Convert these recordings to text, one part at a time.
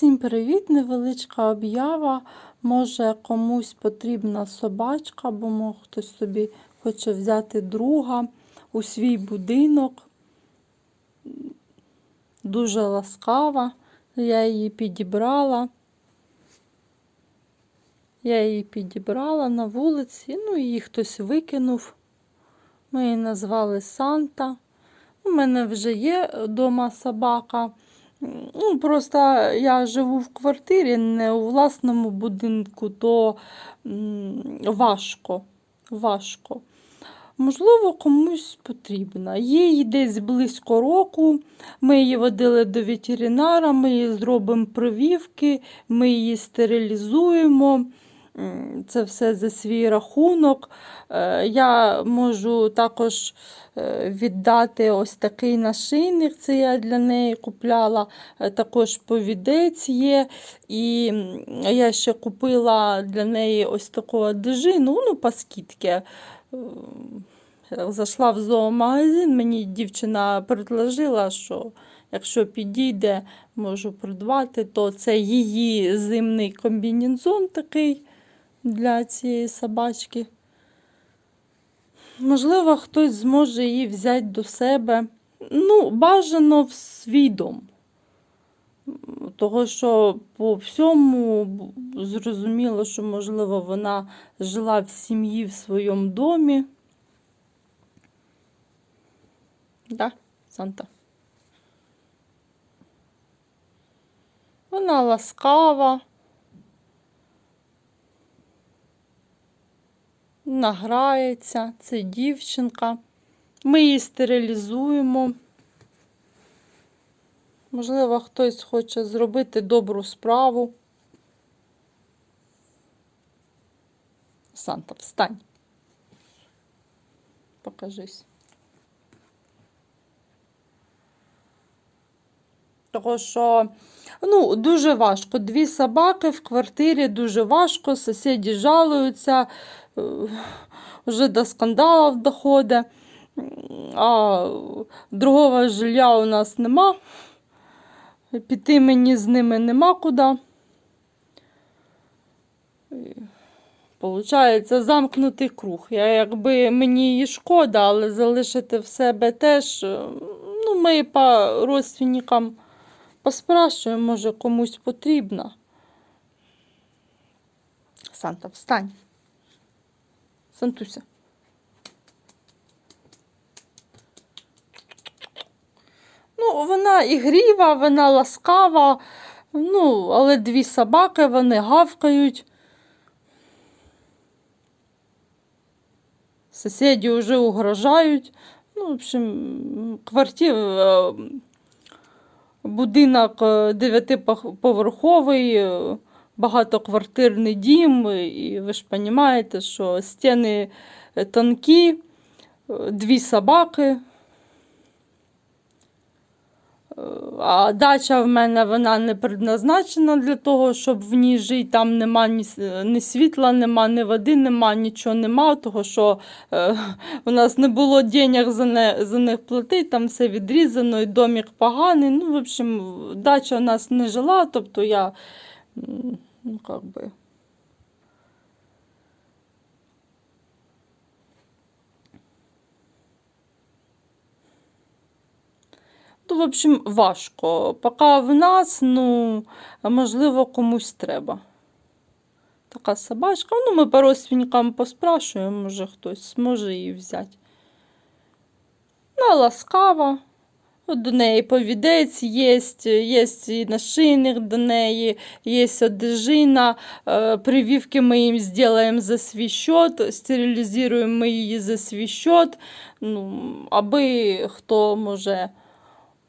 Всім привіт! Невеличка об'ява. Може комусь потрібна собачка, бо може, хтось собі хоче взяти друга у свій будинок. Дуже ласкава. Я її підібрала. Я її підібрала на вулиці, ну її хтось викинув. Ми її назвали Санта. У мене вже є вдома собака. Ну, Просто я живу в квартирі, не у власному будинку, то важко. важко. Можливо, комусь потрібна. Їй десь близько року. Ми її водили до ветеринара, ми її зробимо прививки, ми її стерилізуємо. Це все за свій рахунок. Е, Я можу також віддати ось такий нашийник, це я для неї купляла. Е, Також повідець є. І я ще купила для неї ось таку одежину, ну, скидці. Е, Зайшла в зоомагазин, мені дівчина предложила, що якщо підійде, можу придбати, то це її зимний комбінезон такий для цієї собачки. Можливо, хтось зможе її взяти до себе. Ну, бажано в свій. Того, що по всьому зрозуміло, що, можливо, вона жила в сім'ї в своєму домі. Да, Санта. Вона ласкава. Награється, це дівчинка. Ми її стерилізуємо. Можливо, хтось хоче зробити добру справу. Санта, встань. Покажись. Того, що ну, дуже важко. Дві собаки в квартирі дуже важко, сусіди жалуються, е, вже до скандалів доходить. А другого жилья у нас нема. Піти мені з ними нема куди. Получається замкнутий круг. Я якби мені її шкода, але залишити в себе теж. е, Ну, ми по родственникам поспрашуємо, може комусь потрібно. Санта, встань. Сантуся. Ну, вона ігріва, вона ласкава, ну, але дві собаки, вони гавкають. Сусіди вже угрожають. Ну, в общем, квартир, е, будинок е, дев'ятиповерховий, е, багатоквартирний дім, і ви ж розумієте, що стіни е, тонкі, дві собаки. А дача в мене вона не предназначена для того, щоб в ній жити. Там нема ні, ні світла, нема, ні води, нема, нічого нема, того що е, у нас не було денег за, не, за них платити, там все відрізано, і домик поганий. Ну, в общем, дача у нас не жила, тобто я, ну, как би. Ну, в общем, важко. Поки в нас, ну, можливо, комусь треба. Така собачка. Ну, ми по родственникам поспрашуємо, може хтось зможе її взяти. Вона ласкава. От До неї повідець є, є і нашийник до неї, є одежина. Е, Прививки ми їм зробимо за свій счет, стерилізуємо ми її за свій счет. Ну, аби хто може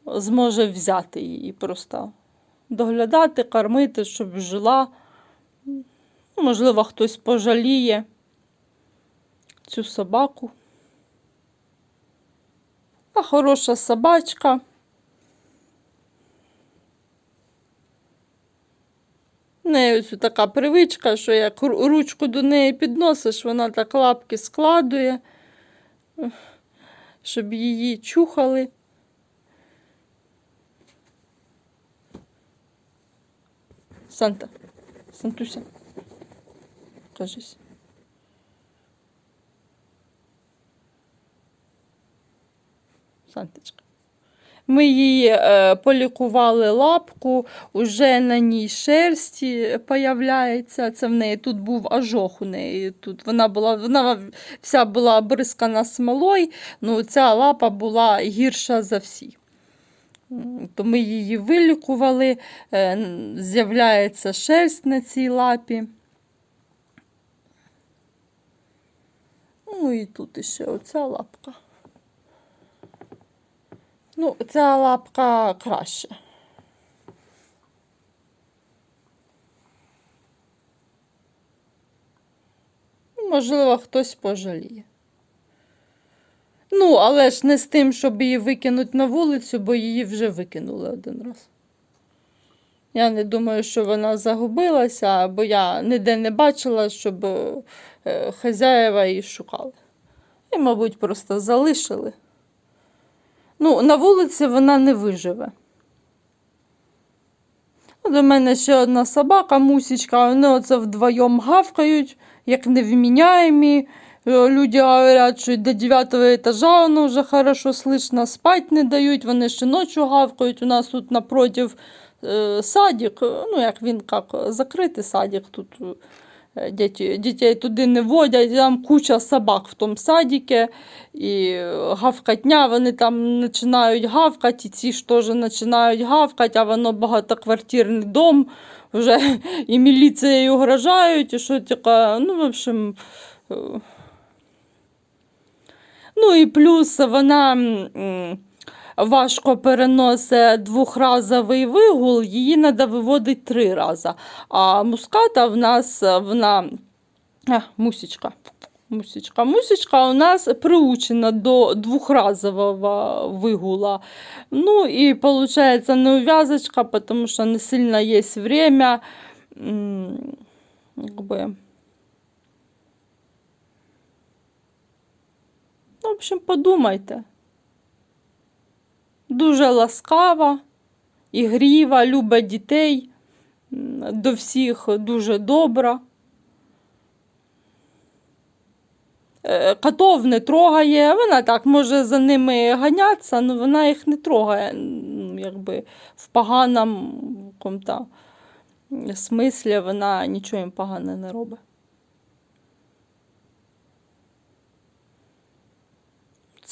зможе взяти її просто доглядати, кормити, щоб жила. Можливо, хтось пожаліє цю собаку. А хороша собачка. В неї ось така привичка, що як ручку до неї підносиш, вона так лапки складує, щоб її чухали. Санта. Сантуся. Кажись. Санточка. Ми її е, полікували лапку, уже на ній шерсті появляється. Це в неї тут був ожог у неї. Тут вона була, вона вся була обрискана смолою, ну ця лапа була гірша за всі. То ми її вилікували, е, з'являється шерсть на цій лапі. Ну і тут іще оця лапка. Ну, ця лапка краще. Можливо, хтось пожаліє. Ну, але ж не з тим, щоб її викинути на вулицю, бо її вже викинули один раз. Я не думаю, що вона загубилася, бо я ніде не бачила, щоб е, хазяєва її шукали. І, мабуть, просто залишили. Ну, на вулиці вона не виживе. Ну, До мене ще одна собака, мусічка, вони оце вдвоєм гавкають, як невміняємі. Е, Люди говорять, що до 9 етажа воно вже хорошо слышно, спать не дають, вони ще ночі гавкають. У нас тут напротив е, садик, ну як він як закритий садик, тут е, діти, дітей туди не водять, там куча собак в тому садіку, і гавкатня, вони там починають гавкати, і ці ж теж починають гавкати, а воно багатоквартирний дом, вже і міліцією угрожають, і що таке, ну, в общем. Е, Ну і плюс вона важко переносить двохразовий вигул, її треба виводити три рази. А муската в нас вона. А, мусічка. Мусічка. Мусічка у нас приучена до двохразового вигула. Ну і виходить не ув'язочка, тому що не сильно є время. м, Якби. Ну, в общем, подумайте. Дуже ласкава, ігріва, любить дітей, до всіх дуже добра. Е, Котов не трогає, вона так може за ними ганятися, але вона їх не трогає, якби в поганому смислі вона нічого їм погане не робить.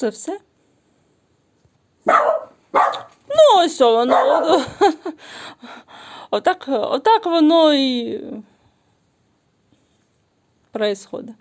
Це все? Ну, ось воно. Отак, отак воно і происходить.